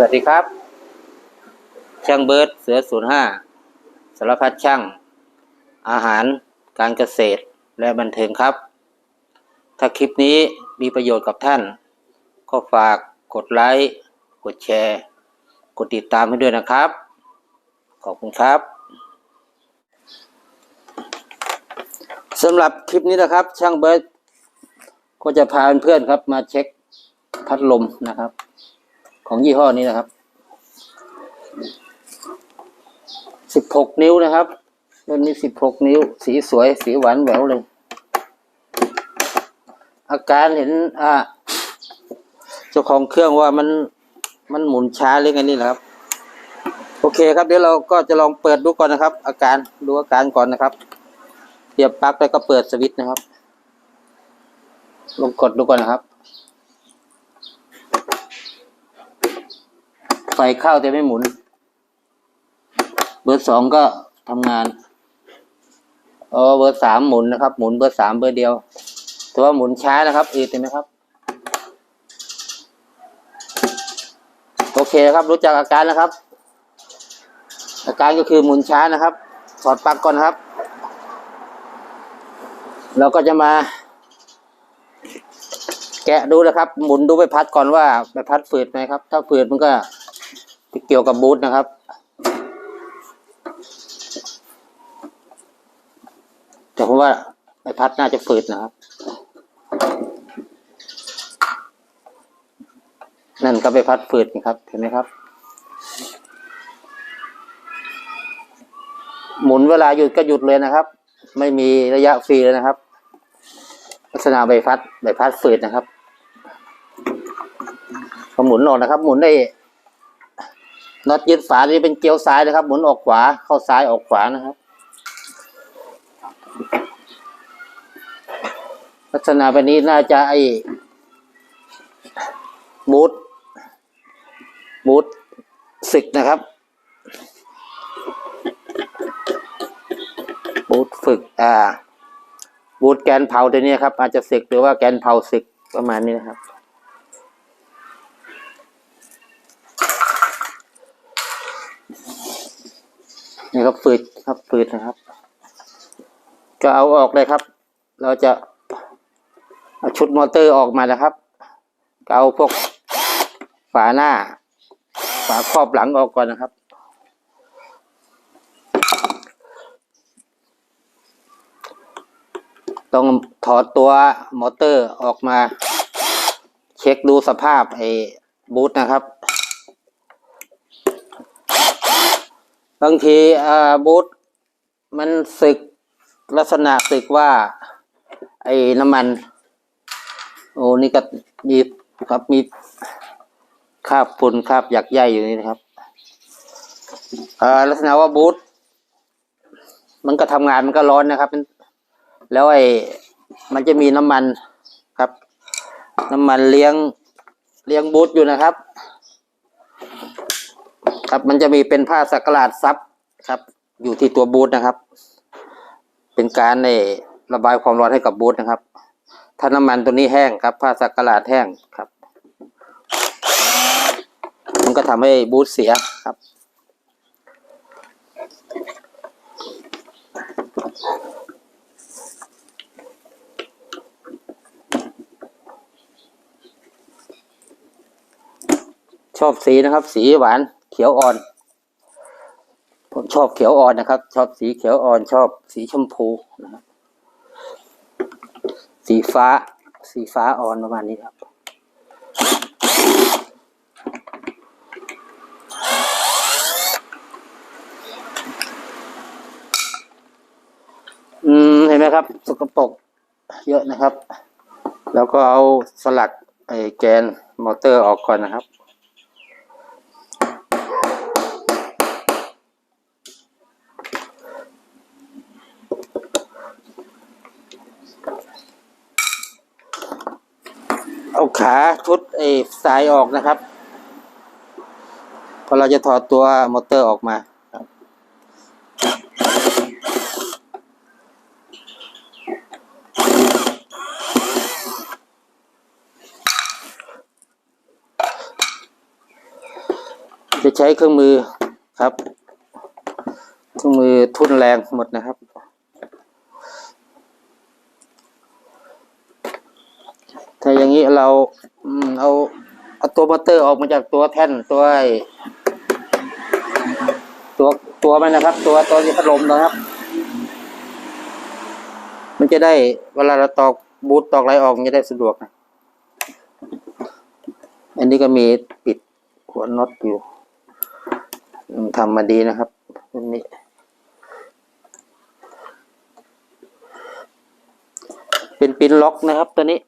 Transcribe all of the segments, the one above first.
สวัสดีครับ ช่างเบิร์ดเสือศูนย์ห้าสารพัดช่าง อาหารการเกษตรและบันเทิงครับ ถ้าคลิปนี้มีประโยชน์กับท่าน ก็ฝากกดไลค์ กดแชร์ กดติดตามให้ด้วยนะครับ ขอบคุณครับสำหรับคลิปนี้นะครับ ช่างเบิร์ดก็จะพาเพื่อนๆครับมาเช็คพัดลมนะครับ ของยี่ห้อนี้นะครับ สิบหกนิ้วนะครับรุ่นนี้สิบหกนิ้ว สีสวย สีหวานแหววเลย อาการเห็น อ่า เจ้าของเครื่องว่ามัน มันหมุนช้าหรือไงนี่แหละครับ โอเคครับ เดี๋ยวเราก็จะลองเปิดดูก่อนนะครับ อาการ ดูอาการก่อนนะครับเสียบปลั๊กแล้วก็เปิดสวิตช์นะครับ ลองกดดูก่อนนะครับ ไฟเข้าแต่ไม่หมุน เบอร์สองก็ทำงานอ๋อเบอร์สามหมุนนะครับ หมุนเบอร์สามเบอร์เดียว แต่ว่าหมุนช้านะครับอืดเห็นไหมครับ โอเคนะครับ รู้จักอาการนะครับ อาการก็คือหมุนช้านะครับถอดปลั๊กก่อนครับ เราก็จะมาแกะดูนะครับ หมุนดูใบพัดก่อนว่าใบพัดฝืดไหมครับ ถ้าฝืดมันก็ เกี่ยวกับบูทนะครับ แต่ผมว่าใบพัดน่าจะฝืดนะครับ นั่นก็ใบพัดฝืดนะครับ เห็นไหมครับ หมุนเวลาหยุดก็หยุดเลยนะครับ ไม่มีระยะฟรีเลยนะครับ ลักษณะใบพัดใบพัดฝืดนะครับพอหมุนออกนะครับ หมุนได้ น็อตยึดฝานี่เป็นเกียวซ้ายนะครับ หมุนออกขวาเข้าซ้ายออกขวานะครับ ลักษณะแบบนี้น่าจะไอ้บูทบูทสิกนะครับบูทฝึกอ่าบูทแกนเผาตัวนี้ครับ อาจจะสึกหรือว่าแกนเผาสึกประมาณนี้นะครับ นี่ครับฝืดครับฝืดนะครับ ก็เอาออกเลยครับ เราจะเอาชุดมอเตอร์ออกมานะครับก็เอาพวกฝาหน้า ฝาครอบหลังออกก่อนนะครับต้องถอดตัวมอเตอร์ออกมา เช็คดูสภาพไอ้บูทนะครับ บางทีอาบูทมันสึกลักษณะสึกว่า ไอ้น้ำมัน โอ้นี่ก็มีครับมีคาบฝุ่นคาบหยักใยอยู่นี่นะครับอ่าลักษณะว่าบูทมันก็ทำงานมันก็ร้อนนะครับ แล้วไอ้มันจะมีน้ำมันครับ น้ำมันเลี้ยงเลี้ยงบูทอยู่นะครับ ครับ มันจะมีเป็นผ้าสักหลาดซับครับ อยู่ที่ตัวบูทนะครับ เป็นการในระบายความร้อนให้กับบูทนะครับ ถ้าน้ำมันตัวนี้แห้งครับ ผ้าสักหลาดแห้งครับ มันก็ทำให้บูทเสียครับชอบสีนะครับ สีหวาน ขียวอ่อน ผมชอบเขียวอ่อนนะครับ ชอบสีเขียวอ่อน ชอบสีชมพูนะครับสีฟ้า สีฟ้าอ่อนประมาณนี้ครับ อืม เห็นไหมครับ สกปรกเยอะนะครับ แล้วก็เอาสลักไอ้แกนมอเตอร์ออกก่อนนะครับ ขาชุดไอ้สายออกนะครับ พอเราจะถอดตัวมอเตอร์ออกมาจะใช้เครื่องมือครับ เครื่องมือทุนแรงหมดนะครับ ถ้า อย่างนี้เราเอาเอาตัวมอเตอร์ออกมาจากตัวแท่นตัวตัวตัวมันนะครับ ตัวตัวที่พัดลมนะครับ มันจะได้เวลาเราตอกบูทตอกอะไรออกมันจะได้สะดวกนะอันนี้ก็มีปิดหัวน็อตอยู่ทำมาดีนะครับอันนี้เป็นปินล็อกนะครับตัวนี้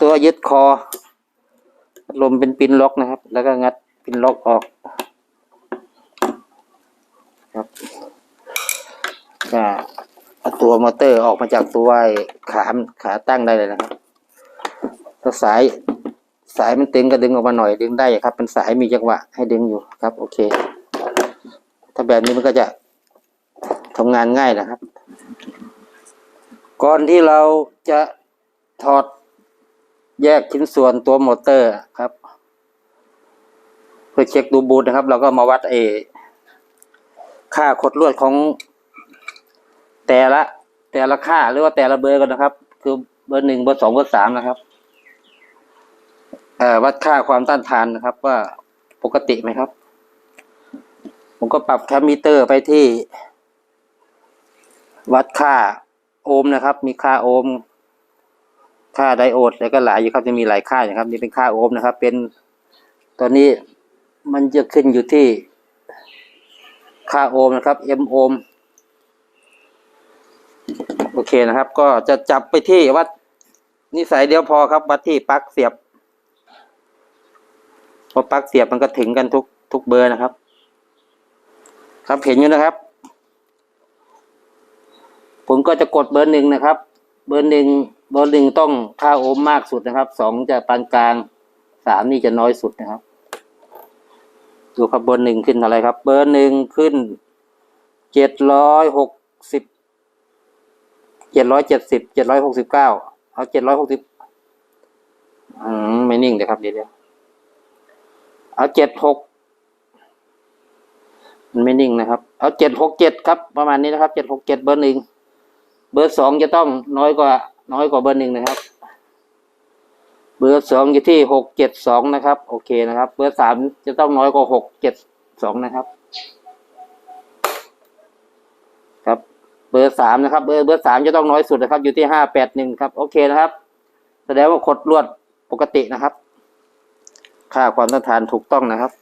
ตัวยึดคอ ลมเป็นปินล็อกนะครับ แล้วก็งัดปินล็อกออกครับก็เอาตัวมอเตอร์ออกมาจากตัวไอ้ขาขาตั้งได้เลยนะครับถ้าสายสายมันตึงก็ดึงออกมาหน่อยดึงได้ครับ เป็นสายมีจังหวะให้ดึงอยู่ครับ โอเค ถ้าแบบนี้มันก็จะทำงานง่ายนะครับ ก่อนที่เราจะถอด แยกชิ้นส่วนตัวมอเตอร์ครับ เพื่อเช็คดูบูทนะครับ เราก็มาวัดเอค่าขดลวดของแต่ละ แต่ละค่าหรือว่าแต่ละเบอร์กันนะครับ คือเบอร์หนึ่งเบอร์สองเบอร์สามนะครับวัดค่าความต้านทานนะครับ ว่าปกติไหมครับ ผมก็ปรับแคมมิเตอร์ไปที่ วัดค่าโอห์มนะครับ มีค่าโอห์ม ค่าไดโอดแล้วก็หลายอยู่ครับจะมีหลายค่านะครับ นี่เป็นค่าโอห์มนะครับ เป็นตอนนี้มันจะขึ้นอยู่ที่ค่าโอห์มนะครับ m โอห์มโอเคนะครับ ก็จะจับไปที่วัดนิสัยเดียวพอครับ วัดที่ปลั๊กเสียบพอปลั๊กเสียบมันก็ถึงกันทุกทุกเบอร์นะครับ ครับเห็นอยู่นะครับ ผมก็จะกดเบอร์หนึ่งนะครับ เบอร์หนึ่ง เบอร์หนึ่งต้องค่าโอห์มมากสุดนะครับ สองจะปานกลาง สามนี่จะน้อยสุดนะครับ ดูครับเบอร์หนึ่งขึ้นอะไรครับ เบอร์หนึ่งขึ้นเจ็ดร้อยหกสิบ เจ็ดร้อยเจ็ดสิบ เจ็ดร้อยหกสิบเก้า เอาเจ็ดร้อยหกสิบอืมไม่นิ่งเลยครับเดี๋ยวเดี๋ยวเอาเจ็ดหกมันไม่นิ่งนะครับ เอาเจ็ดหกเจ็ดครับ ประมาณนี้นะครับ เจ็ดหกเจ็ดเบอร์หนึ่ง เบอร์สองจะต้องน้อยกว่า น้อยกว่าเบอร์หนึ่งนะครับ เบอร์สองอยู่ที่หกเจ็ดสองนะครับ โอเคนะครับ เบอร์สามจะต้องน้อยกว่าหกเจ็ดสองนะครับ ครับ เบอร์สามนะครับ เบอร์เบอร์สามจะต้องน้อยสุดนะครับ อยู่ที่ห้าแปดหนึ่งครับ โอเคนะครับ แสดงว่าขดลวดปกตินะครับ ค่าความต้านทานถูกต้องนะครับ